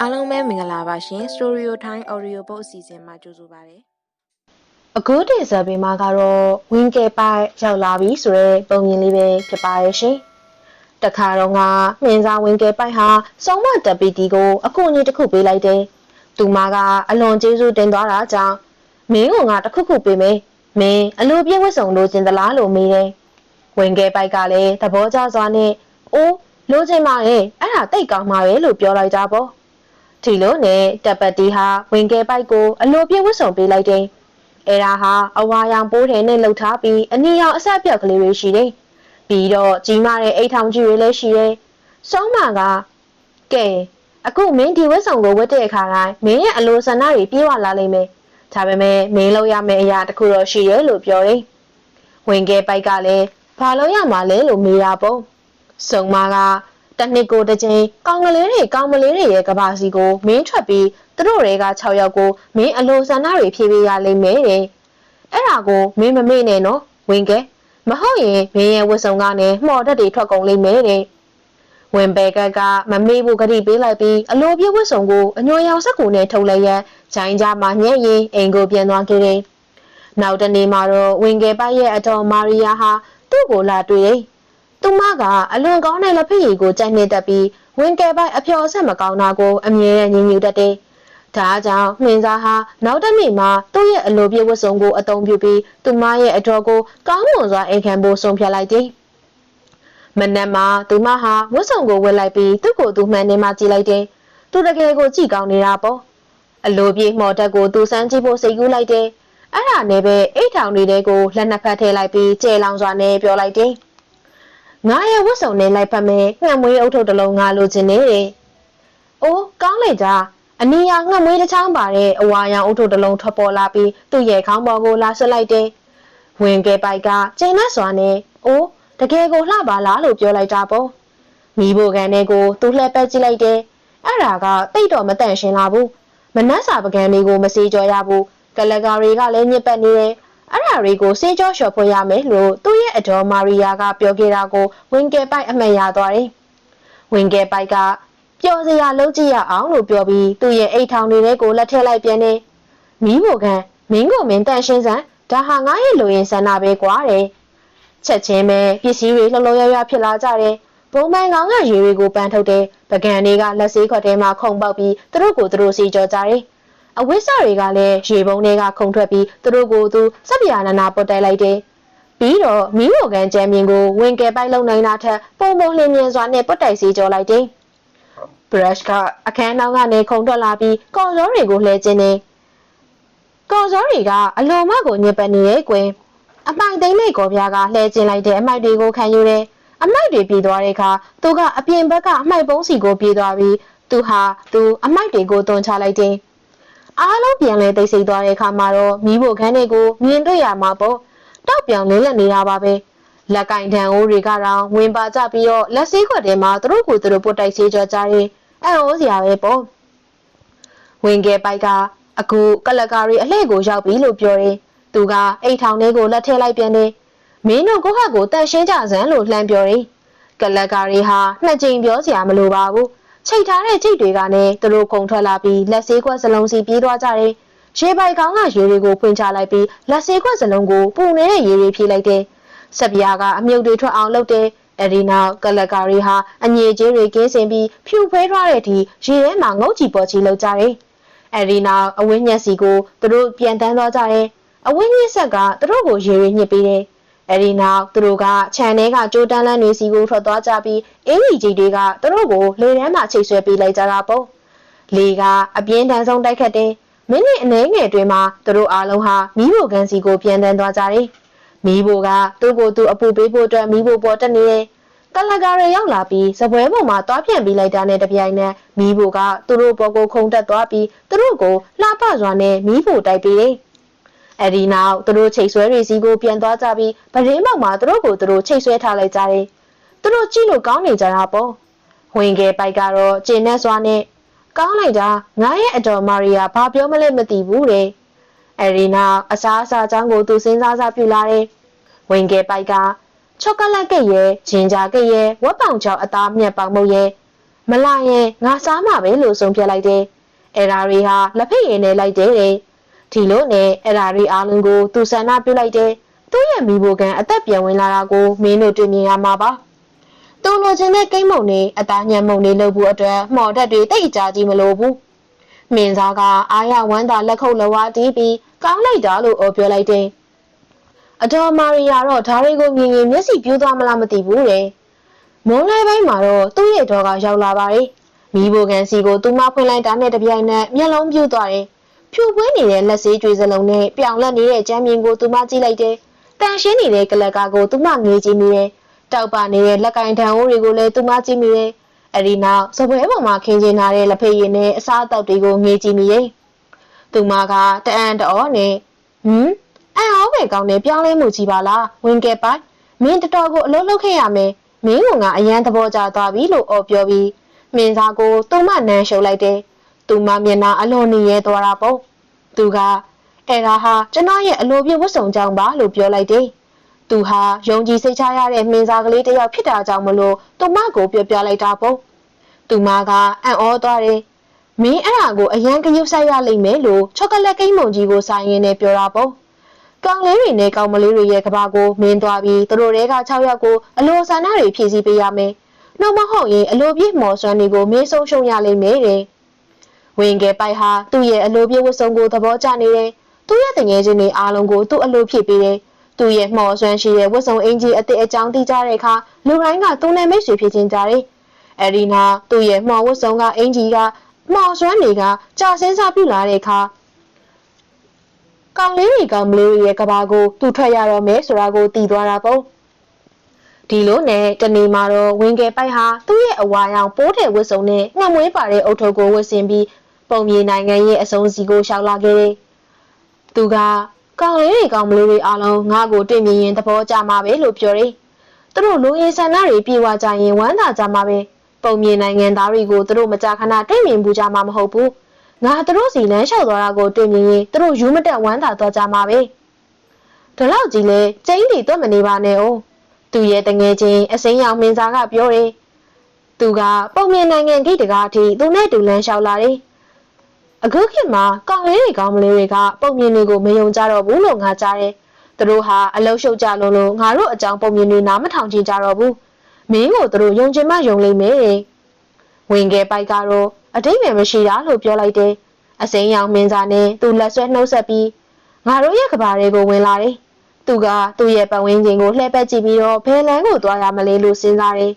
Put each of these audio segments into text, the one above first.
အားလုံးပဲမင်္ဂလာပါရှင် Storio Time Audio Book အစီအစဉ်မှာကြိုဆိုပါရစေအခုတင်ဆက်ပေးမှာကတော့ဝင်းကဲပိုက်ရောက်လာပြီဆိုတဲ့ပုံမြင်လေးပဲဖြစ်ပါရဲ့ရှင်။တခါတော့ကမင်းသားဝင်းကဲပိုက်ဟာစုံမတက်ပီတီကိုအကူအညီတစ်ခုပေးလိုက်တယ်။သူမကအလွန်ကျေးဇူးတင်သွားတာကြောင့်မင်းကငါတစ်ခုခုပေးမယ်။မင်းအလိုပြည့်ဝတ်စုံလိုချင်သလားလို့မေးတယ်။ဝင်းကဲပိုက်ကလည်းသဘောကျစွာနဲ့အိုး လိုချင်ပါရဲ့အဲ့ဒါတိတ်ကောင်းပါရဲ့လို့ပြောလိုက်တာပေါ့။ဒီလိုနဲ့တပ်ပတ်တီဟာဝင်းကဲပိုက်ကိုအလိုပြည့်ဝတ်စုံပေးလိုက်တယ်။အဲဒါဟာအဝါရောင်ပိုးထဲနဲ့လှုပ်ထားပြီးအနီရောင်အဆက်ပြက်ကလေးတွေရှိတယ်။ပြီးတော့ကြီးမားတဲ့အိတ်ထောင်ကြီးတွေလည်းရှိတယ်။စောင်းမကကဲအခုမင်းဒီဝက်ဆောင်ကိုဝတ်တဲ့အခါတိုင်းမင်းရဲ့အလိုဆန္ဒတွေပြေးဝလာလိမ့်မယ်။ဒါပေမဲ့မင်းလုပ်ရမယ့်အရာတစ်ခုတော့ရှိရဲ့လို့ပြောတယ်။ဝင်ခဲ့ပိုက်ကလည်းဘာလို့ရမှာလဲလို့မေးတာပေါ့။ စုံမကတနစ်ကိုတစ်ချိန်ကောင်းကလေးတွေကောင်းမလေးတွေရဲ့ကဘာစီကိုမင်းထွက်ပြီးသူတို့တွေက6ယောက်ကိုမင်းအလိုဆန္ဒတွေဖြည့်ပေးရလိမ့်မယ်တဲ့။အဲ့ဒါကိုမင်းမမေ့နဲ့နော်ဝင်ကဲမဟုတ်ရင်မင်းရဲ့ဝတ်စုံကနေမှော်တက်တွေထွက်ကုန်လိမ့်မယ်တဲ့။ဝင်ဘဲကကမမေ့ဘူးဂတိပေးလိုက်ပြီးအလိုပြည့်ဝတ်စုံကိုအညွှန်ရောင်စက်ကူနဲ့ထုတ်လိုက်ရန်ဂျိုင်းကြားမှာညက်ရင်အိမ်ကိုပြန်သွားခဲ့တယ်။နောက်တနေ့မှာတော့ဝင်ကဲပိုက်ရဲ့အတော်မာရီယာဟာသူ့ကိုလာတွေ့တယ်။ သူမကအလွန်ကောင်းတဲ့လက်ဖက်ရည်ကိုကြိုက်နေတတ်ပြီးဝင်ကဲပိုက်အဖျော်ဆက်မကောင်းတာကိုအမြဲတမ်းညင်ညူတတ်တယ်။ဒါကြောင့်မင်းသားဟာနောက်တစ်နေ့မှာသူ့ရဲ့အလိုပြည့်ဝတ်စုံကိုအသုံးပြုပြီးသူမရဲ့အတော်ကိုကောင်းမွန်စွာအိမ်ခံဖို့ဆုံးဖြတ်လိုက်တယ်။မနက်မှာသူမဟာဝတ်စုံကိုဝတ်လိုက်ပြီးသူ့ကိုသူမှန်နေမှကြည့်လိုက်တယ်။သူတကယ်ကိုကြည့်ကောင်းနေတာပေါ့။အလိုပြည့်မော်တက်ကိုသူစမ်းကြည့်ဖို့စိတ်ကူးလိုက်တယ်။အဲ့ဒါနဲ့ပဲအိတ်ထောင်တွေကိုလက်နှစ်ဖက်ထည့်လိုက်ပြီးကျဲလောင်စွာနဲ့ပြောလိုက်တယ်။ ငါရဲ့ဝတ်စုံနဲ့လိုက်ဖက်မယ်ငှက်မွေးအုပ်ထုပ်တစ်လုံးငါလိုချင်နေတယ်။အိုးကောင်းလိုက်ကြ။အနီယာငှက်မွေးတစ်ချောင်းပါတဲ့အဝါရောင်အုပ်ထုပ်တစ်လုံးထွက်ပေါ်လာပြီးသူ့ရဲ့ခေါင်းပေါ်ကိုလာဆွလိုက်တယ်။ဝင်ကဲပိုက်ကကျိန်နဲ့စွာနဲ့အိုးတကယ်ကိုလှပါလားလို့ပြောလိုက်တာပေါ့။မိဖို့ကန်တွေကိုသူလှည့်ပက်ကြည့်လိုက်တယ်။အဲ့ဒါကတိတ်တော့မတန့်ရှင်းလာဘူး။မနှက်စာပကံတွေကိုမစေးကြောရဘူး။ကလကာတွေကလည်းညစ်ပတ်နေတယ်။ အဲ့ဒါတွေကိုစေးကြောလျှော်ဖွေရမယ်လို့သူ့ရဲ့အတော်မာရီယာကပြောခဲ့တာကိုဝင်ကဲပိုက်အမှတ်ရသွားတယ်။ဝင်ကဲပိုက်ကပျော်စရာလုပ်ကြည့်ရအောင်လို့ပြောပြီးသူ့ရဲ့အိတ်ထောင်တွေထဲကိုလက်ထည့်လိုက်ပြန်တယ်။မီးဘိုကန်မင်းကိုမင်းတန်ရှင်းစမ်းဒါဟာငါရဲ့လူရင်ဆန္ဒပဲကွာတဲ့။ချက်ချင်းပဲပစ္စည်းတွေလှလှရရဖြစ်လာကြတယ်။ဘုံမိုင်ကောင်ကရေတွေကိုပန်းထုတ်တယ်။ပကံတွေကလက်စေးခွက်ထဲမှာခုန်ပေါက်ပြီးသူတို့ကိုသူတို့စီကြောကြတယ်။ အဝိစာတွေကလည်းရေပုံတွေကခုန်ထွက်ပြီးသူတို့ကိုသူစက်ပြာနာနာပုတ်တိုက်လိုက်တယ်။ပြီးတော့မီးမိုကန်ကျမ်းမြင်ကိုဝင်ကယ်ပိုက်လုံနိုင်တာထက်ပုံပုံလင်းမြင်စွာနဲ့ပုတ်တိုက်စီကြောလိုက်တယ်။ brush ကအခန်းနောက်ကနေခုန်ထွက်လာပြီးကော်စောတွေကိုလှဲကျင်းနေကော်စောတွေကအလွန်မကိုညစ်ပတ်နေရဲ့ကွင်အမိုက်သိမ့်တဲ့ကော်ပြားကလှဲကျင်းလိုက်တဲ့အမိုက်တွေကိုခံယူတယ်အမိုက်တွေပြေးသွားတဲ့အခါသူကအပြင်ဘက်ကအမိုက်ပုံးစီကိုပြေးသွားပြီးသူဟာသူအမိုက်တွေကိုတွန်းချလိုက်တယ် အားလုံးပြန်လဲတိတ်ဆိတ်သွားတဲ့အခါမှာတော့မိဖို့ခန်းတွေကိုမြင်တွေ့ရမှာပေါ့တောက်ပြောင်လေးလက်နေတာပါပဲလက်ကင်တန်အိုးတွေကတော့ဝင်ပါကြပြီးတော့လက်စေးခွက်ထဲမှာသူတို့ကိုသူတို့ပုတ်တိုက်စေးကြောကြတယ်အံ့ဩစရာပဲပေါ့ဝင်ကဲပိုက်ကအခုကလကာရီအလှည့်ကိုရောက်ပြီလို့ပြောတယ်သူကအိတ်ထောင်လေးကိုလက်ထည့်လိုက်ပြန်တယ်မင်းတို့ကိုဟက်ကိုတန်ရှင်းကြစမ်းလို့လှမ်းပြောတယ်ကလကာရီဟာနှစ်ကြိမ်ပြောစရာမလိုပါဘူး ချိတ်ထားတဲ့ချိတ်တွေကလည်းသူတို့ခုံထွက်လာပြီးလက်စေးခွက်စလုံးစီပြေးသွားကြတယ်ရေပိုက်ကောင်းကရေတွေကိုဖွင့်ချလိုက်ပြီးလက်စေးခွက်စလုံးကိုပူနေတဲ့ရေတွေဖြည့်လိုက်တယ်။ဆက်ပြားကအမြုပ်တွေထွက်အောင်လုပ်တယ်။အဲဒီနောက်ကလကာရီဟာအငြိကျေးတွေကင်းစင်ပြီးဖြူဖွဲထားတဲ့အထိရေထဲမှာငုတ်ချီပေါ်ချီလောက်ကြတယ်။အဲဒီနောက်အဝင်းညက်စီကိုသူတို့ပြန်တန်းသွားကြတယ်။အဝင်းညက်ဆက်ကသူတို့ကိုရေတွေညှစ်ပေးတယ်။ အဲဒီနောက်သူတို့ကခြံထဲကကြိုးတန်းလန်းတွေစီကိုထွက်သွားကြပြီးအင်းကြီးကြီးတွေကသူတို့ကိုလေထဲမှာချိတ်ဆွဲပေးလိုက်ကြတာပေါ့။လေကအပြင်းထန်ဆုံးတိုက်ခတ်တယ်။မိနစ်အနည်းငယ်အတွင်းမှာသူတို့အားလုံးဟာမီးဘိုကန်စီကိုပြန်တန်းသွားကြတယ်။မီးဘိုကသူ့ကိုယ်သူအပူပေးဖို့အတွက်မီးဘိုပေါ်တက်နေတယ်။ကလကာရရောက်လာပြီးစပွဲပေါ်မှာတွားပြန်ပြီးလိုက်တာနဲ့တပြိုင်နက်မီးဘိုကသူတို့ပေါ်ကိုခုန်တက်သွားပြီးသူတို့ကိုလှပစွာနဲ့မီးဘိုတိုက်ပေးတယ်။ အဲဒီနောက်သူတို့ချိတ်ဆွဲတွေစီကိုပြန်သွားကြပြီးပရင်းမောက်မှာသူတို့ကိုသူတို့ချိတ်ဆွဲထားလိုက်ကြတယ်။သူတို့ကြည့်လို့ကောင်းနေကြတာပေါ့။ဝင်ခဲ့ပိုက်ကတော့ကျင်းနဲ့စွာနဲ့ကောင်းလိုက်တာငါရဲ့အတော်မာရီယာဘာပြောမလဲမသိဘူးတဲ့အဲရီနာအစားအစာအကြောင်းကိုသူစဉ်းစားစားပြုလာတယ်ဝင်ကဲပိုက်ကချောကလက်ကိတ်ရဲ့ဂျင်ဂျာကိတ်ရဲ့ဝက်ပောင်ချောက်အသားမြက်ပေါင်မုတ်ရဲ့မလာရင်ငါစားမှာပဲလို့ဆုံးဖြတ်လိုက်တယ်အဲ့ဒါတွေဟာလက်ဖက်ရည်နဲ့လိုက်တယ်တဲ့ ဒီလိုနဲ့အဲ့ဒါတွေအားလုံးကိုသူဆန္ဒပြုလိုက်တယ်သူ့ရဲ့မိဘကန်အသက်ပြန်ဝင်လာတာကိုမင်းတို့တွေ့မြင်ရမှာပါသူလိုချင်တဲ့ကိမ့်မုံနေအသားညံမုံနေလုပ်ဖို့အတွက်မှော်တက်တွေတိတ်ကြကြီးမလို့ဘူးမင်းသားကအာရဝမ်းသာလက်ခုပ်လက်ဝါးတီးပြီးကောင်းလိုက်တာလို့အော်ပြောလိုက်တယ်အတော်မာရီယာတော့ဓာရီကိုမြင်ရင်မျက်စိပြိုးသွားမလားမသိဘူးတဲ့မုံလေးပိုင်းမှာတော့သူ့ရဲ့ဒေါ်ကရောက်လာပါတယ်မိဘကန်စီကိုသူမဖွင့်လိုက်တာနဲ့တပြိုင်နက်မျက်လုံးပြူးသွားတယ် ဖြူပွေးနေတဲ့လက်စေးကြွေးစလုံးနဲ့ပြောင်လက်နေတဲ့ကြမ်းမြင်ကိုသူမကြည့်လိုက်တယ်တန်ရှင်းနေတဲ့ကလကာကိုသူမငေးကြည့်မိတယ်တောက်ပါနေတဲ့လက်ကင်တန်အိုးတွေကိုလည်းသူမကြည့်မိတယ်အဲ့ဒီနောက်စပွဲပေါ်မှာခင်းကျင်းထားတဲ့လက်ဖက်ရည်နဲ့အစားအသောက်တွေကိုငေးကြည့်မိတယ်သူမကတအံ့တော်နဲ့ဟမ်အံ့ဩပဲကောင်းတယ်ပြောင်းလဲမှုကြီးပါလားဝင်ခဲ့ပိုင်မင်းတော်တော်ကိုအလုံးလုံးခဲ့ရမယ်မင်းကငါအရန်သဘောကျသွားပြီလို့အော်ပြောပြီးမင်းသားကိုသူမနမ်းရှုပ်လိုက်တယ် သူမမျက်နှာအလွန်နေရဲသွားတာပေါ့သူကအဲ့ဒါဟာကျွန်တော်ရဲ့အလိုပြဝတ်စုံကြောင့်ပါလို့ပြောလိုက်တယ်သူဟာယုံကြည်စိတ်ချရတဲ့မင်းသားကလေးတစ်ယောက်ဖြစ်တာကြောင့်မလို့သူမကိုပြောပြလိုက်တာပေါ့သူမကအံ့ဩသွားတယ်မင်းအဲ့ဒါကိုအရန်ကရုပ်ဆိုင်ရလိမ့်မယ်လို့ချောကလက်ကိန်းမုံကြီးကိုဆိုင်ရင်းနဲ့ပြောတာပေါ့ကောင်လေးတွေနဲ့ကောင်မလေးတွေရဲ့ကဘာကိုမင်းသွားပြီးသူတို့တွေက6ယောက်ကိုအလိုဆန္ဒတွေဖြည့်ဆည်းပေးရမယ်။နှုတ်မဟုတ်ရင်အလိုပြည့်မော်စွမ်းတွေကိုမင်းဆုံးရှုံးရလိမ့်မယ်တဲ့။ ဝင်ကဲပိုက်ဟာသူ့ရဲ့အလိုပြည့်ဝတ်စုံကိုသဘောကျနေတယ်။သူ့ရဲ့တငယ်ချင်းတွေအားလုံးကိုသူ့အလိုဖြည့်ပေးတယ်။သူ့ရဲ့မော်စွမ်းရှိတဲ့ဝတ်စုံအင်ကြီးအစ်စ်အကြောင်းသိကြတဲ့အခါလူတိုင်းကသူ့နဲ့မိတ်ဆွေဖြစ်ချင်းကြတယ်။အဲဒီနောက်သူ့ရဲ့မော်ဝတ်စုံကအင်ကြီးကမော်စွမ်းတွေကကြာစင်းစားပြုလာတဲ့အခါကောင်လေးတွေကောင်မလေးတွေရဲ့ကဘာကိုသူ့ထွက်ရတော့မယ်ဆိုတာကိုတည်သွားတာပေါ့ဒီလိုနဲ့တနေ့မှာတော့ဝင်းကဲပိုက်ဟာသူ့ရဲ့အဝါရောင်ပိုးတဲ့ဝတ်စုံနဲ့ငှက်မွေးပါတဲ့အုတ်ထုပ်ကိုဝတ်ဆင်ပြီး ပုံမြေနိုင်ငံရဲ့အစုံစီကိုရှောက်လာခဲ့တယ်။သူကကောင်လေးတွေကောင်မလေးတွေအားလုံးငါ့ကိုတွေ့မြင်ရင်သဘောကျမှာပဲလို့ပြောတယ်။သူတို့လူရင်းဆန္ဒတွေပြေဝကြရင်ဝမ်းသာကြမှာပဲ။ပုံမြေနိုင်ငံသားတွေကိုသူတို့မကြခဏတွေ့မြင်ဘူးကြမှာမဟုတ်ဘူး။ငါသူတို့စီလမ်းလျှောက်သွားတာကိုတွေ့မြင်ရင်သူတို့ယူမတက်ဝမ်းသာသွားကြမှာပဲ။ဒီလောက်ကြီးလဲကျင်းတီတော့မနေပါနဲ့哦။သူရဲ့တငယ်ချင်းအစိမ်းရောင်မင်းသားကပြောတယ်။သူကပုံမြင်နိုင်ငံဂိတ်တကားအထိသူနဲ့တူလန်းလျှောက်လာတယ်။ အခုခေတ်မှာကောင်လေးတွေကောင်မလေးတွေကပုံမြင်တွေကိုမယုံကြတော့ဘူးလို့ငါကြားတယ်။သူတို့ဟာအလုံးရှုပ်ကြလုံးလို့ငါတို့အကြောင်းပုံမြင်တွေနားမထောင်ချင်ကြတော့ဘူး။မင်းကိုသူတို့ယုံချင်မှယုံလိမ့်မယ်။ဝင်ခဲ့ပိုက်ကတော့အတိတ်ပဲမရှိတာလို့ပြောလိုက်တယ်။အစိမ်းရောင်မင်းသားနဲ့သူလက်ဆွဲနှုတ်ဆက်ပြီးငါတို့ရဲ့ကဘာတွေကိုဝင်လာတယ်။သူကသူ့ရဲ့ပတ်ဝန်းကျင်ကိုလှည့်ပတ်ကြည့်ပြီးတော့ဘယ်လမ်းကိုသွားရမလဲလို့စဉ်းစားတယ်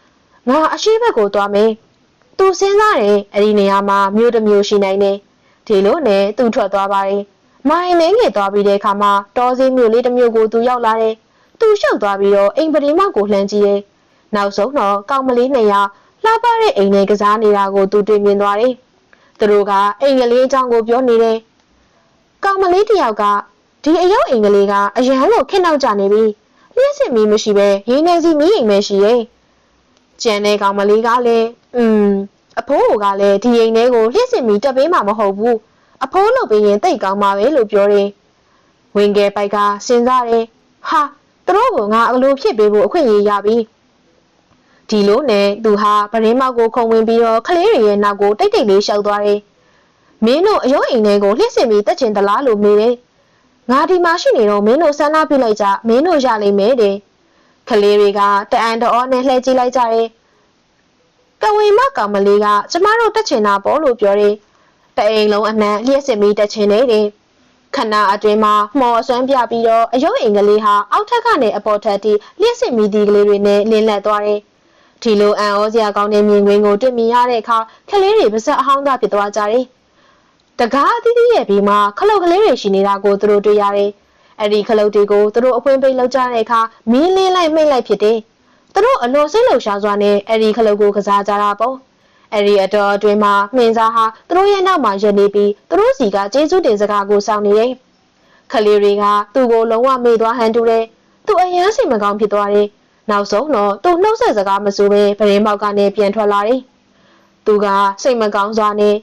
။ငါအရှိဘက်ကိုသွားမယ်။ သူစဉ်းစားတယ်အဲ့ဒီနေရာမှာမြို့တစ်မြို့ရှိနိုင်တယ်။ဒီလိုနဲ့သူထွက်သွားပါတယ်။မိုင်းနေငယ်သွားပြီးတဲ့အခါမှာတောစည်းမြို့လေးတစ်မြို့ကိုသူရောက်လာတယ်။သူရှောက်သွားပြီးတော့အိမ်ပရိမောက်ကိုလှမ်းကြည့်တယ်။နောက်ဆုံးတော့ကောင်မလေးနှစ်ယောက်လှပတဲ့အိမ်နဲ့ကစားနေတာကိုသူတွေ့မြင်သွားတယ်။သူတို့ကအိမ်ကလေးအကြောင်းကိုပြောနေတယ်။ကောင်မလေးတစ်ယောက်ကဒီအယုတ်အိမ်ကလေးကအရန်လို့ခက်နောက်ကြနေပြီ။လျှက်စစ်မီးမရှိပဲရင်းနေစီမီးအိမ်ပဲရှိရဲ့။ကျန်တဲ့ကောင်မလေးကလည်း อืมအဖိုးကလည်းဒီအိမ်ထဲကိုလျှက်စစ်မီးတက်ပေးမှာမဟုတ်ဘူး။အဖိုးလုပ်ပေးရင်တိတ်ကောင်းပါပဲလို့ပြောတယ်။ဝင်ကဲပိုက်ကစဉ်းစားတယ်။ဟာသူတို့ကငါအလိုဖြစ်ပေးဖို့အခွင့်အရေးရပြီ။ဒီလိုနဲ့သူဟာပရင်းမောက်ကိုခုံဝင်ပြီးတော့ကလေးတွေရဲ့နောက်ကိုတိတ်တိတ်လေးရှောက်သွားတယ်။မင်းတို့အယုတ်အိမ်ထဲကိုလျှက်စစ်ပြီးတက်ချင်သလားလို့မေးတယ်။ငါဒီမှာရှိနေတော့မင်းတို့ဆန္ဒပြလိုက်ကြမင်းတို့ရလိမ့်မယ်တဲ့။ကလေးတွေကတအံတော်နဲ့လှည့်ကြည့်လိုက်ကြတယ်။ ကဝေမကောင်မလေးကကျမတို့တက်ချင်တာပေါ့လို့ပြောတယ်။တအိမ်လုံးအနှံ့လျှက်စစ်ပြီးတက်ချင်နေတယ်။ခဏအတွင်းမှာမှော်အစွမ်းပြပြီးတော့အယုတ်အိမ်ကလေးဟာအောက်ထက်ကနေအပေါ်ထက်ထိလျှက်စစ်မိသည့်ကလေးတွေနဲ့လင်းလက်သွားတယ်။ဒီလိုအံ့ဩစရာကောင်းတဲ့မြင်ကွင်းကိုတွေ့မြင်ရတဲ့အခါကလေးတွေပါဇက်အဟောင်းသားဖြစ်သွားကြတယ်။တကားအသီးသီးရဲ့ဘေးမှာခလုတ်ကလေးတွေရှိနေတာကိုသူတို့တွေ့ရတယ်။အဲ့ဒီခလုတ်တွေကိုသူတို့အဖွင့်ပိတ်လောက်ကြတဲ့အခါမင်းလင်းလိုက်မိတ်လိုက်ဖြစ်တယ်။ သူတို့အလွန်စိတ်လှုပ်ရှားစွာနဲ့အဲ့ဒီခလုတ်ကိုကစားကြတာပေါ့။အဲ့ဒီအတော်အတွင်းမှာမှင်စားဟာသူတို့ရဲ့နောက်မှာရပ်နေပြီးသူတို့စီကကျေးဇူးတင်စကားကိုစောင့်နေတယ်။ခလေးတွေကသူ့ကိုလုံးဝမေ့သွားဟန်တူတယ်။သူအယမ်းစိတ်မကောင်းဖြစ်သွားတယ်။နောက်ဆုံးတော့သူနှုတ်ဆက်စကားမဆိုဘဲပရင်ပေါက်ကနေပြန်ထွက်လာတယ်။သူကစိတ်မကောင်းစွာနဲ့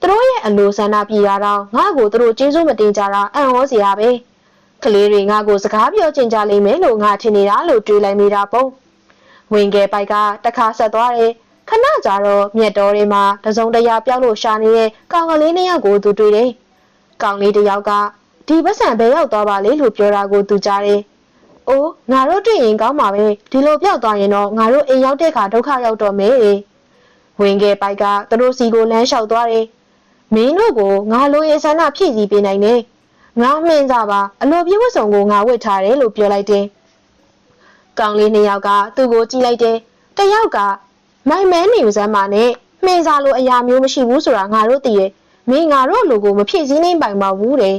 သူတို့ရဲ့အလိုဆန္ဒပြေတာတော့ငါ့ကိုသူတို့ကျေးဇူးမတင်ကြတာအံ့ဩစရာပဲ။ကလေးတွေငါ့ကိုစကားပြောချင်ကြလိမ့်မယ်လို့ငါထင်နေတာလို့တွေးလိုက်မိတာပေါ့။ ဝင်ကဲပိုက်ကတခါဆက်သွားတယ်။ခဏကြာတော့မြက်တော်တွေမှာတစုံတရာပြောက်လို့ရှာနေတဲ့ကောင်ကလေးနှစ်ယောက်ကိုသူတွေ့တယ်။ကောင်လေးတစ်ယောက်ကဒီပတ်စံဘယ်ရောက်သွားပါလဲလို့ပြောတာကိုသူကြားတယ်။အိုးငါတို့တွေ့ရင်ကောင်းပါပဲဒီလိုပြောက်သွားရင်တော့ငါတို့အိမ်ရောက်တဲ့ခါဒုက္ခရောက်တော့မယ်။ဝင်ခဲ့ပိုက်ကသူတို့စီကိုလမ်းလျှောက်သွားတယ်။မင်းတို့ကိုငါလိုရင်ဆန္ဒဖြည့်ဆည်းပေးနိုင်တယ်။ငါမှင်းစားပါအလိုပြည့်ဝတ်စုံကိုငါဝတ်ထားတယ်လို့ပြောလိုက်တယ်။ ကောင်လေးနှစ်ယောက်ကသူ့ကိုကြည့်လိုက်တယ်။တစ်ယောက်ကမိုင်မဲနေစမ်းပါနဲ့မှင်စားလို့အရာမျိုးမရှိဘူးဆိုတာငါတို့သိရဲ့မင်းငါတို့လူကိုမဖြစ်စည်းနိုင်ပိုင်ပါဘူးတဲ့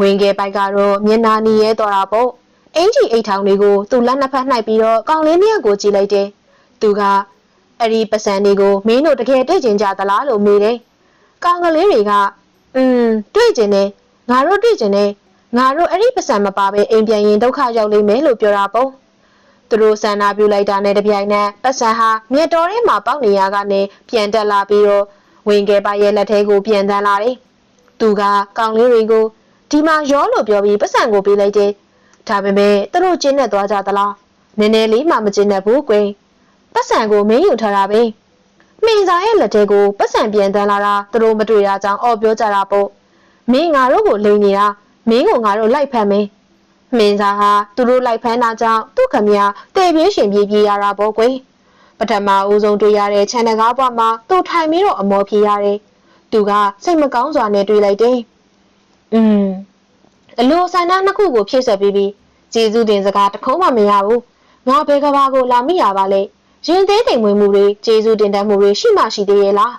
ဝင်ခဲ့ပိုက်ကတော့မျက်နာနီရဲတော်တာပေါ့အင်ကြီးအိတ်ထောင်လေးကိုသူ့လက်နှစ်ဖက်နှိုက်ပြီးတော့ကောင်လေးနှစ်ယောက်ကိုကြည့်လိုက်တယ်သူကအဲ့ဒီပစံတွေကိုမင်းတို့တကယ်တွေ့ကျင်ကြသလားလို့မေးတယ်ကောင်ကလေးတွေကအင်းတွေ့ကျင်တယ်ငါတို့တွေ့ကျင်တယ်ငါတို့အဲ့ဒီပစံမပါပဲအိမ်ပြန်ရင်ဒုက္ခရောက်လိမ့်မယ်လို့ပြောတာပေါ့ သူတို့ဆန္ဒပြုလိုက်တာနဲ့တပြိုင်နက်ပတ်စံဟာမြေတော်ထဲမှာပေါက်နေရကနေပြန်တက်လာပြီးတော့ဝင်ခဲ့ပါရဲ့လက်ထဲကိုပြန်တန်းလာတယ်။သူကကောင်လေးတွေကိုဒီမှာရောလို့ပြောပြီးပတ်စံကိုပေးလိုက်တယ်။ဒါပေမဲ့သူတို့ကျင်းနဲ့သွားကြသလား။နည်းနည်းလေးမှမကျင်းနဲ့ဘူးကွယ်။ပတ်စံကိုမင်းယူထားတာပဲ။မင်းစားရဲ့လက်ထဲကိုပတ်စံပြန်တန်းလာတာသူတို့မတွေ့ရကြောင်းအော်ပြောကြတာပေါ့။မင်းငါတို့ကိုလိန်နေတာမင်းကိုငါတို့လိုက်ဖမ်းမယ်။ မင်းသားဟာသူတို့လိုက်ဖမ်းတာကြောင့်သူ့ခမရတေပြေးရှင်ပြေးပြေးရတာပေါ့ကွယ်ပထမဦးဆုံးတွေ့ရတဲ့ခြံတကားဘွားမှာသူထိုင်ပြီးတော့အမောဖြေရတယ်သူကစိတ်မကောင်းစွာနဲ့တွေ့လိုက်တယ်อืมအလိုဆန္ဒနှစ်ခုကိုဖြည့်ဆွက်ပြီးပြီးကျေးဇူးတင်စကားတစ်ခုမှမရဘူးငါဘယ်ကဘာကိုလာမိရပါလဲရင်သေးတိမ်ဝင်မှုတွေကျေးဇူးတင်တတ်မှုတွေရှိမှရှိသေးရဲ့လား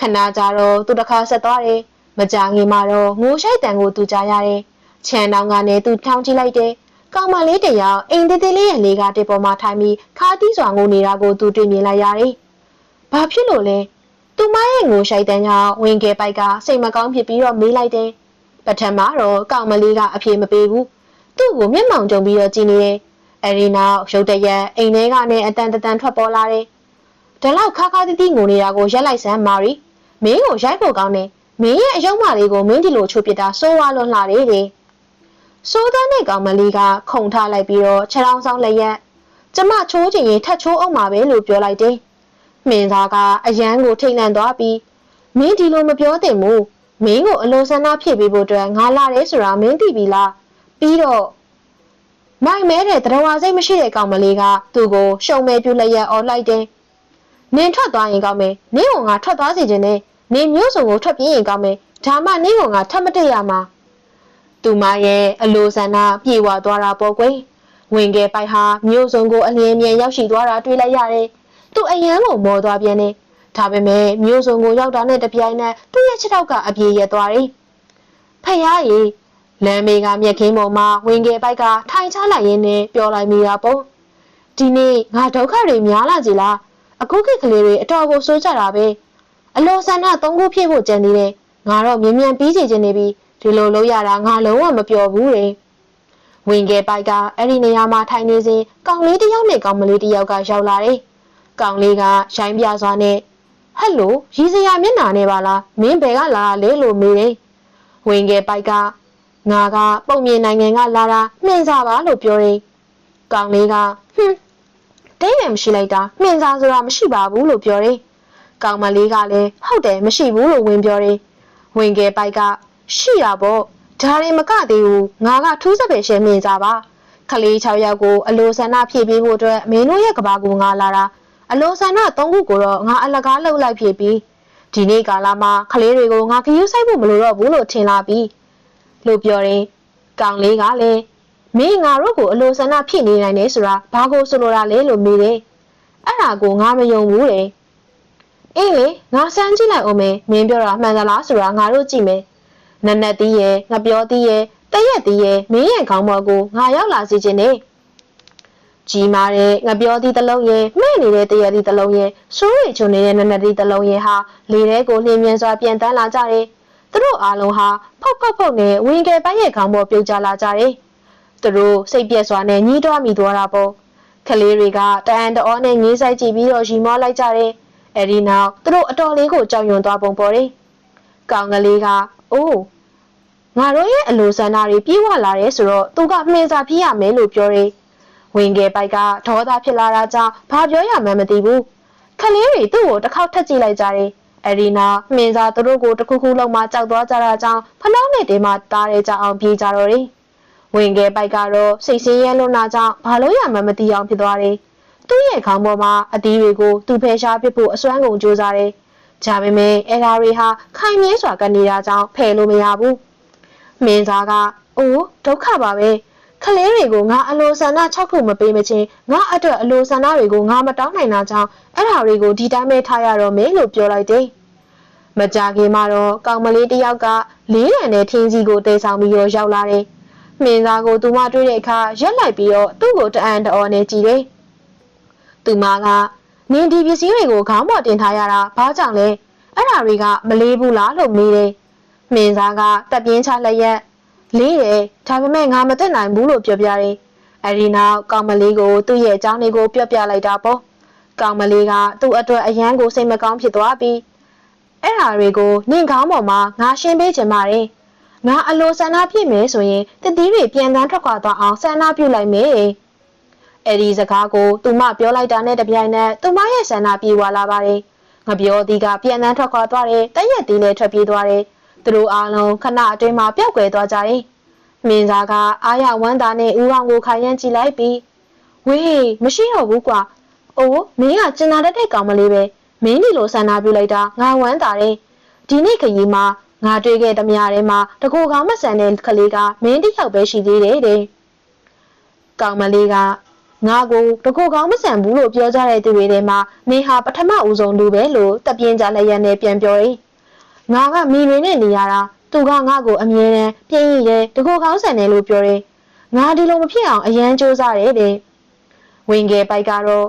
ခဏကြာတော့သူတစ်ခါဆက်သွားတယ်မကြငင်မှာတော့ငိုရှိုက်တန်ကိုသူကြားရတယ် ခြံတောင်ကနေသူထောင်းကြည့်လိုက်တယ်။ကောင်မလေးတယောက်အိမ်သေးသေးလေးရဲ့လေကားတစ်ပေါ်မှာထိုင်ပြီးခါတီးစွာငိုနေတာကိုသူတွေ့မြင်လိုက်ရတယ်။ဘာဖြစ်လို့လဲ။သူမရဲ့ငိုရှိုက်တန်းကြောင့်ဝင်ခဲ့ပိုက်ကစိတ်မကောင်းဖြစ်ပြီးတော့မေးလိုက်တယ်။ပထမတော့ကောင်မလေးကအပြေမပေးဘူး။သူ့ကိုမျက်မှောင်ကြုံပြီးတော့ကြည့်နေတယ်။အဲဒီနောက်ရုတ်တရက်အိမ်ထဲကနေအတန်တန်ထွက်ပေါ်လာတယ်။ဒါလောက်ခါခါတီးတီးငိုနေတာကိုရက်လိုက်စမ်းမာရီမင်းကိုရိုက်ဖို့ကောင်းတယ်။မင်းရဲ့အယုံမလေးကိုမင်းဒီလိုချိုးပစ်တာစိုးဝါလွန်လှတယ် တဲ့။စိုးသားနဲ့ကောင်မလေးကခုန်ထားလိုက်ပြီးတော့ခြေထောင်ဆောင်လက်ရက်ကျမချိုးချင်ရင်ထပ်ချိုးအောင်ပါပဲလို့ပြောလိုက်တယ်။မင်းသားကအရန်ကိုထိတ်လန့်သွားပြီးမင်းဒီလိုမပြောသင့်ဘူး။မင်းကိုအလိုဆန္ဒဖြည့်ပေးဖို့အတွက်ငါလာတယ်ဆိုတာမင်းသိပြီလား။ပြီးတော့မိုက်မဲတဲ့တရဝါစိတ်မရှိတဲ့ကောင်မလေးကသူ့ကိုရှုံမဲပြလက်ရက်អော်လိုက်တယ်။နင်ထွက်သွားရင်ကောင်းမယ်။နင်းကငါထွက်သွားစေခြင်းနဲ့နင်မျိုးစုံကိုထွက်ပြေးရင်ကောင်းမယ်။ဒါမှနင်းကငါထပ်မတက်ရမှာ။ သူမရဲ့အလိုဆန္ဒပြေဝသွားတာပေါ့ကွယ်။ဝင်ခဲ့ပိုက်ဟာမြို့စုံကိုအလျင်မြန်ရောက်ရှိသွားတာတွေ့လိုက်ရတယ်။သူအရန်ကိုမော်သွားပြန်တယ်။ဒါပေမဲ့မြို့စုံကိုရောက်တာနဲ့တပြိုင်နက်သူ့ရဲ့ခြေထောက်ကအပြေရက်သွားတယ်။ဖယားကြီးလမ်းမေကမြက်ခင်းပေါ်မှာဝင်ခဲ့ပိုက်ကထိုင်ချလိုက်ရင်းနဲ့ပြောလိုက်မိတာပေါ့။ဒီနေ့ငါဒုက္ခတွေများလာကြည်လား။အခုခေတ်ကလေးတွေအတော်ကိုဆိုးကြတာပဲ။အလိုဆန္ဒသုံးခုဖြစ်ဖို့ကြံနေတယ်။ငါတော့မြင်မြန်ပြီးစီခြင်းနေပြီး ဒီလိုလုပ်ရတာငါလုံးဝမပျော်ဘူးတဲ့။ဝင်ခဲ့ပိုက်ကအဲ့ဒီနေရာမှာထိုင်နေစဉ်ကောင်လေးတစ်ယောက်နဲ့ကောင်မလေးတစ်ယောက်ကရောက်လာတယ်။ကောင်လေးကရိုင်းပြစွာနဲ့ဟယ်လိုရီစရာမျက်နှာနဲ့ပါလားမင်းဘယ်ကလာတာလဲလို့မေးတယ်။ဝင်ခဲ့ပိုက်ကငါကပုံမြင်နိုင်ငံကလာတာနှင်းစားပါလို့ပြောတယ်။ကောင်လေးကဟွန်းတိတ်လည်းမရှိလိုက်တာနှင်းစားဆိုတာမရှိပါဘူးလို့ပြောတယ်။ကောင်မလေးကလည်းဟုတ်တယ်မရှိဘူးလို့ဝင်ပြောတယ်။ဝင်ခဲ့ပိုက်က ရှိတာပေါ့ဒါတွေမကသေးဘူးငါကထူးစပယ်ရှယ်မြင်ကြပါခလေး6ယောက်ကိုအလိုဆန္ဒဖြည့်ပေးဖို့အတွက်မင်းတို့ရဲ့ကဘာကိုငါလာတာအလိုဆန္ဒ3ခုကိုတော့ငါအလကားလှုပ်လိုက်ဖြည့်ပြီးဒီနေ့ကာလမှာခလေးတွေကိုငါခယူးဆိုင်ဖို့မလိုတော့ဘူးလို့ထင်လာပြီးလို့ပြောတယ်ကောင်လေးကလည်းမင်းငါတို့ကိုအလိုဆန္ဒဖြည့်နေနိုင်တယ်ဆိုတာဘာကိုဆိုလိုတာလဲလို့မေးတယ်အဲ့ဒါကိုငါမယုံဘူးတဲ့အေးလေငါစမ်းကြည့်လိုက်အောင်မယ်မင်းပြောတာမှန်သလားဆိုတာငါတို့ကြည့်မယ် နက်နက်တီးရဲ့ငပြောတီးရဲ့တရက်တီးရဲ့မင်းရဲ့ခေါင်းပေါ်ကိုငါရောက်လာစေခြင်းနဲ့ကြီးမားတဲ့ငပြောတီးတစ်လုံးရဲ့မှဲ့နေတဲ့တရက်တီးတစ်လုံးရဲ့စိုးရိမ်ချုံနေတဲ့နက်နက်တီးတစ်လုံးရဲ့ဟာလေထဲကိုလျင်မြန်စွာပြန်တန်းလာကြတယ်သူတို့အားလုံးဟာဖောက်ဖောက်ဖောက်နဲ့ဝင်ကယ်ပိုင်းရဲ့ခေါင်းပေါ်ပြုတ်ကျလာကြတယ်သူတို့စိတ်ပြက်စွာနဲ့ညှိတွားမိသွားတာပေါ့ကလေးတွေကတအန်တော်နဲ့ငေးဆိုင်ကြည့်ပြီးတော့ရီမောလိုက်ကြတယ်အဲဒီနောက်သူတို့အတော်လေးကိုကြောက်ရွံ့သွားပုံပေါ်တယ်ကောင်ကလေးကအိုး ငါတို့ရဲ့အလိုဆန္ဒတွေပြေဝလာတယ်ဆိုတော့သူကမှင်စာပြရမယ်လို့ပြောတယ်။ဝင်ငယ်ပိုက်ကဒေါသဖြစ်လာတာကြောင့်ဘာပြောရမှန်းမသိဘူးခလေးတွေသူ့ကိုတစ်ခေါက်ထက်ကြည့်လိုက်ကြတယ်။အဲဒီနောက်မင်းသားသူတို့ကိုတစ်ခုခုလုံးမှကြောက်သွားကြတာကြောင့်ဖနှောင်းနဲ့တေးမှတားရဲကြအောင်ပြေးကြတော့တယ်။ဝင်ခဲ့ပိုက်ကတော့စိတ်ဆင်းရဲလွန်းတာကြောင့်ဘာလို့ရမှမသိအောင်ဖြစ်သွားတယ်။သူ့ရဲ့ခေါင်းပေါ်မှာအသီးတွေကိုသူ့ဖယ်ရှားပစ်ဖို့အစွမ်းကုန်ကြိုးစားတယ်။ဒါပေမဲ့အဲဒါတွေဟာခိုင်မြဲစွာကနေရကြောင်းဖယ်လို့မရဘူး။ မင်းသားကအိုးဒုက္ခပါပဲခလေးတွေကိုငါအလိုဆန္ဒ6ခုမပေးမချင်းငါအတွက်အလိုဆန္ဒတွေကိုငါမတောင်းနိုင်တာကြောင့်အဲ့ဒါတွေကိုဒီတိုင်းပဲထားရတော့မယ်လို့ပြောလိုက်တယ်။မကြခင်မှာတော့ကောင်မလေးတစ်ယောက်ကလေးရံတဲ့ထင်းစီကိုတဲဆောင်ပြီးတော့ရောက်လာတယ်။မင်းသားကိုသူမတွေ့တဲ့အခါရက်လိုက်ပြီးတော့သူ့ကိုတအံတအော်နဲ့ကြည့်တယ်။သူမကနင်ဒီပစ္စည်းတွေကိုခေါင်းပေါ်တင်ထားရတာဘာကြောင့်လဲ။အဲ့ဒါတွေကမလေးဘူးလားလို့မေးတယ်။ မင်းသားကတက်ပြင်းချလျက်လေးတယ်ဒါပေမဲ့ငါမသိနိုင်ဘူးလို့ပြောပြတယ်။အဲဒီနောက်ကောင်မလေးကိုသူ့ရဲ့အကြောင်းလေးကိုပြောပြလိုက်တာပေါ့။ကောင်မလေးကသူ့အတွက်အရန်ကိုစိတ်မကောင်းဖြစ်သွားပြီးအဲ့ဟာတွေကိုနင့်ကောင်းပေါ်မှာငါရှင်းပေးချင်ပါတယ်။ငါအလိုဆန္ဒပြည့်မယ်ဆိုရင်တတိတွေပြန်တန်းထွက်ခွာသွားအောင်ဆန္ဒပြုလိုက်မယ်။အဲဒီစကားကိုသူမပြောလိုက်တာနဲ့တပြိုင်နက်သူမရဲ့ဆန္ဒပြေဝလာပါတယ်။ငပြောသည်ကပြန်တန်းထွက်ခွာသွားတယ်တရက်တီးလည်းထွက်ပြေးသွားတယ်။ သူတို့အားလုံးခဏအတွင်းမှာပျောက်ကွယ်သွားကြတယ်။မင်းသားကအာရဝမ်းသာနဲ့ဦးအောင်ကိုခိုင်ရမ်းကြည့်လိုက်ပြီးဝေးမရှိတော့ဘူးကွာ။အိုးမင်းကကျင်နာတတ်တဲ့ကောင်မလေးပဲမင်းဒီလိုဆန္ဒပြုလိုက်တာငါဝမ်းသာတယ်။ဒီနေ့ခရီးမှာငါတွေ့ခဲ့သမျှထဲမှာတကူကောင်မဆန်တဲ့ကလေးကမင်းတစ်ယောက်ပဲရှိသေးတယ်တဲ့။ကောင်မလေးကငါကိုတကူကောင်မဆန်ဘူးလို့ပြောကြတဲ့သူတွေထဲမှာမင်းဟာပထမဦးဆုံးလူပဲလို့တပြင်းကြလက်ရက်နဲ့ပြန်ပြောတယ်။ ငါကမိတွေနဲ့နေရတာသူကငါ့ကိုအမြဲတမ်းပြင်းရည်ရဲတကူကောင်းဆန်တယ်လို့ပြောတယ်။ငါဒီလိုမဖြစ်အောင်အရန်စူးစမ်းတယ်တဲ့။ဝင်ငယ်ပိုက်ကတော့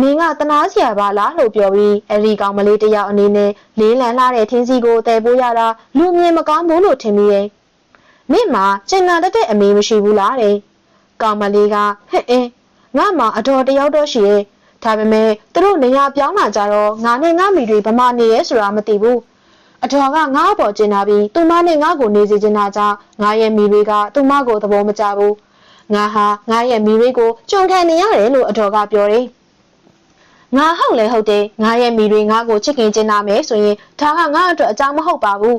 မင်းကတနာစရာပါလားလို့ပြောပြီးအရီကောင်မလေးတယောက်အနေနဲ့လေးလံလာတဲ့ထင်းစီကိုတည်ပိုးရတာလူမြင်မကောင်းဘူးလို့ထင်မိရဲ့။မင်းမှာကျင်နာတတ်တဲ့အမေမရှိဘူးလားတဲ့။ကောင်မလေးကဟဲ့အင်းငါမှအတော်တယောက်တော့ရှိရဲ့။ဒါပေမဲ့သူတို့နေရာပြောင်းလာကြတော့ငါနဲ့ငါမိတွေဗမာနေရဲဆိုတာမသိဘူး။ အတော်ကငါ့ပေါ်ကျင်လာပြီးသူမနဲ့ငါ့ကိုနေစီချင်တာကြောင့်ငါရဲ့မိတွေကသူမကိုသဘောမကျဘူး။ငါဟာငါရဲ့မိတွေကိုကြုံခံနေရတယ်လို့အတော်ကပြောတယ်။ငါဟုတ်လဲဟုတ်တယ်ငါရဲ့မိတွေငါ့ကိုချစ်ခင်ကျင်နာမယ်ဆိုရင်ဒါကငါအတွက်အကြောင်းမဟုတ်ပါဘူး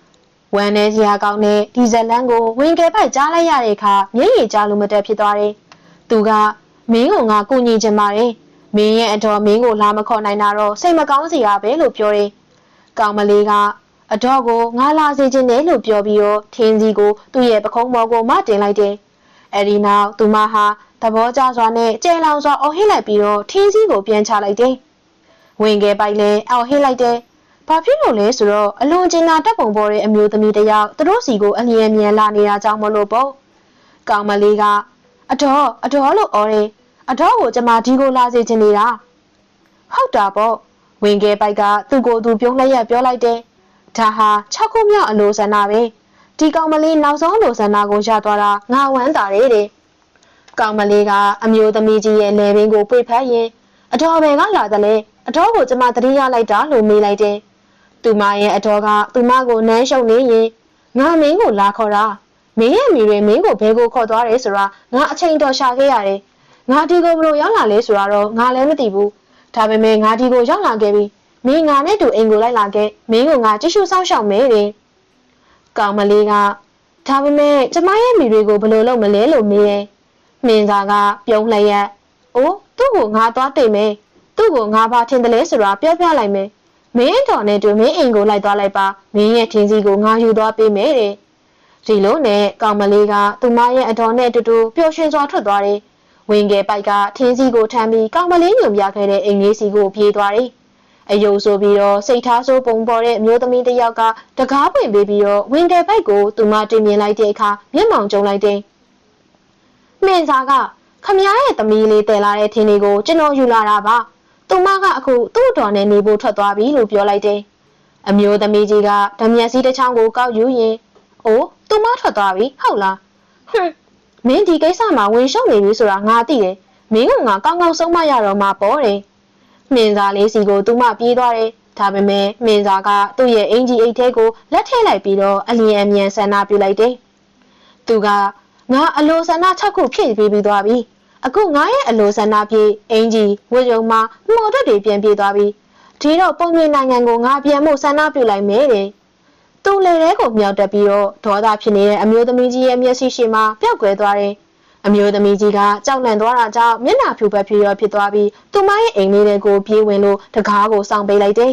။ဝမ်းနေစရာကောင်းတဲ့ဒီဇလန်ကိုဝင်ကယ်ပိုက်ကြားလိုက်ရတဲ့အခါမျက်ရည်ကျလို့မတက်ဖြစ်သွားတယ်။သူကမင်းကိုငါကူညီချင်ပါတယ်။မင်းရဲ့အတော်မင်းကိုလာမခေါ်နိုင်တာတော့စိတ်မကောင်းစရာပဲလို့ပြောတယ်။ ကောင်မလေးကအတော့ကိုငါလာစေခြင်းနဲ့လို့ပြောပြီးတော့ထင်းစီကိုသူ့ရဲ့ပခုံးပေါ်ကိုမတင်လိုက်တယ်။အဲဒီနောက်သူမဟာသဘောကျစွာနဲ့ကြဲလောင်စွာအော်ဟစ်လိုက်ပြီးတော့ထင်းစီကိုပြန်ချလိုက်တယ်။ဝင်ခဲ့ပိုက်လဲအော်ဟစ်လိုက်တယ်။ဘာဖြစ်လို့လဲဆိုတော့အလွန်ကျင်နာတက်ပုံပေါ်တဲ့အမျိုးသမီးတစ်ယောက်သူတို့စီကိုအလျင်မြန်လာနေတာကြောင့်မလို့ပေါ့။ကောင်မလေးကအတော်အတော်လို့အော်တယ်။အတော်ကိုကျမဒီကိုလာစေချင်နေတာ။ဟုတ်တာပေါ့။ ဝင်ခဲ့ပိုက်ကသူ့ကိုယ်သူပြုံးလျက်ပြောလိုက်တယ်။ဒါဟာ6ခုမြောက်အလိုဆန္ဒပဲ။ဒီကောင်မလေးနောက်ဆုံးလိုဆန္ဒကိုရသွားတာငါဝမ်းသာတယ်တဲ့။ကောင်မလေးကအမျိုးသမီးကြီးရဲ့လေပင်ကိုပွေဖက်ရင်အတော်ဘယ်ကလာတယ်လဲအတော်ကိုကျမသတိရလိုက်တာလို့မေးလိုက်တယ်။သူမရဲ့အတော်ကသူမကိုနမ်းရှုပ်နေရင်ငါမင်းကိုလာခေါ်တာမင်းရဲ့မိတွေမင်းကိုဘဲကိုခေါ်သွားတယ်ဆိုတာငါအချိန်တော်ရှာခဲ့ရတယ်။ငါဒီကိုဘလို့ရောက်လာလဲဆိုတာတော့ငါလည်းမသိဘူး။ ဒါပေမဲ့ငါဒီကိုရောက်လာခဲ့ပြီ။မင်းငါနဲ့တူအိမ်ကိုလိုက်လာခဲ့။မင်းကငါကြည့်ရှုစောင့်ရှောက်မယ်တဲ့။ကောင်မလေးကဒါပေမဲ့ကျမရဲ့မိတွေကိုဘလို့လုပ်မလဲလို့မေးတယ်။မင်းသားကပြုံးလျက်။အိုးသူ့ကိုငါသွားတိတ်မယ်။သူ့ကိုငါဘာထင်တယ်လဲဆိုတာပြောပြလိုက်မယ်။မင်းတော်နဲ့တူမင်းအိမ်ကိုလိုက်သွားလိုက်ပါ။မင်းရဲ့ထင်းစီကိုငါယူသွားပေးမယ်တဲ့။ဒီလိုနဲ့ကောင်မလေးကသူမရဲ့အတော်နဲ့တူတူပျော်ရွှင်စွာထွက်သွားတယ်။ ဝင်ငယ်ပိုက်ကထင်းစီကိုထမ်းပြီးကောင်မလေးညွန်ပြခဲ့တဲ့အိမ်လေးစီကိုပြေးသွားတယ်။အယုံဆိုပြီးတော့စိတ်ထားဆိုးပုံပေါ်တဲ့အမျိုးသမီးတစ်ယောက်ကတကားပွင့်ပေးပြီးတော့ဝင်ငယ်ပိုက်ကိုသူမတင်မြင်လိုက်တဲ့အခါမျက်မှောင်ကျုံလိုက်တယ်။မင်းသားကခမရဲ့သမီးလေးတယ်လာတဲ့ထင်းလေးကိုကျွန်တော်ယူလာတာပါ။သူမကအခုသူ့တော်နဲ့နေဖို့ထွက်သွားပြီလို့ပြောလိုက်တယ်။အမျိုးသမီးကြီးကဓမျက်စီးတစ်ချောင်းကိုကောက်ယူရင်အိုးသူမထွက်သွားပြီဟုတ်လားဟွန်း မင်းဒီကိစ္စမှာဝင်ရှုံနေပြီဆိုတာငါသိတယ်မင်းကငါကောင်းကောင်းဆုံးမရတော့မှပေါ့တယ်မင်းသားလေးစီကိုသူမပြေးသွားတယ်ဒါပေမဲ့မင်းသားကသူ့ရဲ့အင်ဂျီအိတ်ထဲကိုလက်ထည့်လိုက်ပြီးတော့အလျင်အမြန်ဆန္ဒပြုလိုက်တယ်သူကငါအလိုဆန္ဒ6ခုဖြည့်ပြီးပြီးသွားပြီအခုငါရဲ့အလိုဆန္ဒဖြင့်အင်ကြီးဝေယုံမှာမော်တက်တွေပြန်ပြေးသွားပြီးဒီတော့ပုံမြင်နိုင်ငံကိုငါပြန်ဖို့ဆန္ဒပြုလိုက်မယ်တဲ့ သူ့လေထဲကိုမြောက်တက်ပြီးတော့ဒေါသဖြစ်နေတဲ့အမျိုးသမီးကြီးရဲ့မျက်စိရှိမှပျောက်ကွယ်သွားတယ်အမျိုးသမီးကြီးကကြောက်လန့်သွားတာကြောင့်မျက်နှာဖြူပတ်ဖြူရောဖြစ်သွားပြီးသူမရဲ့အိမ်လေးတွေကိုပြေးဝင်လို့တကားကိုစောင့်ပေးလိုက်တယ်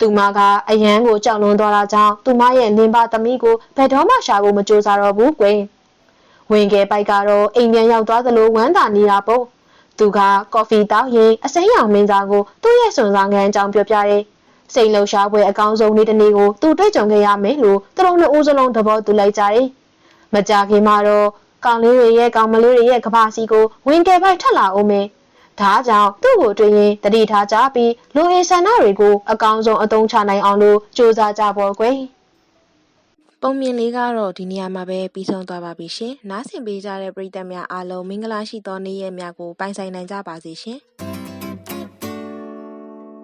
သူမကအယမ်းကိုကြောက်လွန်သွားတာကြောင့်သူမရဲ့လင်ပါသမီးကိုဘယ်တော့မှရှာဖို့မကြိုးစားတော့ဘူးကွယ်။ဝင်ခဲ့ပိုက်ကတော့အိမ်ပြန်ရောက်သွားသလိုဝမ်းသာနေတာပေါ့။သူကကော်ဖီတောက်ရင်အစိမ်းရောင်မင်းသားကိုသူ့ရဲ့စွန်စားငန်းအကြောင်းပြောပြတယ်။ စိတ်လှုပ်ရှားပွဲအကောင်းဆုံးနေ့တစ်နေ့ကိုသူတွေ့ကြုံခဲ့ရမယ်လို့သူတို့နှစ်ဦးစလုံးသဘောတူလိုက်ကြတယ်။မကြခင်မှာတော့ကောင်လေးတွေရဲ့ကောင်မလေးတွေရဲ့ကဘာစီကိုဝင်ကယ်ပိုက်ထက်လာအောင်မယ်။ဒါကြောင့်သူ့ကိုတွေ့ရင်တတိထားကြပြီးလူအင်ဆန္ဒတွေကိုအကောင်းဆုံးအသုံးချနိုင်အောင်လို့စ조사ကြဖို့ကွယ်။ပုံမြင်လေးကတော့ဒီနေရာမှာပဲပြီးဆုံးသွားပါပြီရှင်နားဆင်ပေးကြတဲ့ပရိသတ်များအားလုံးမင်္ဂလာရှိသောနေ့ရက်များကိုပိုင်ဆိုင်နိုင်ကြပါစေရှင်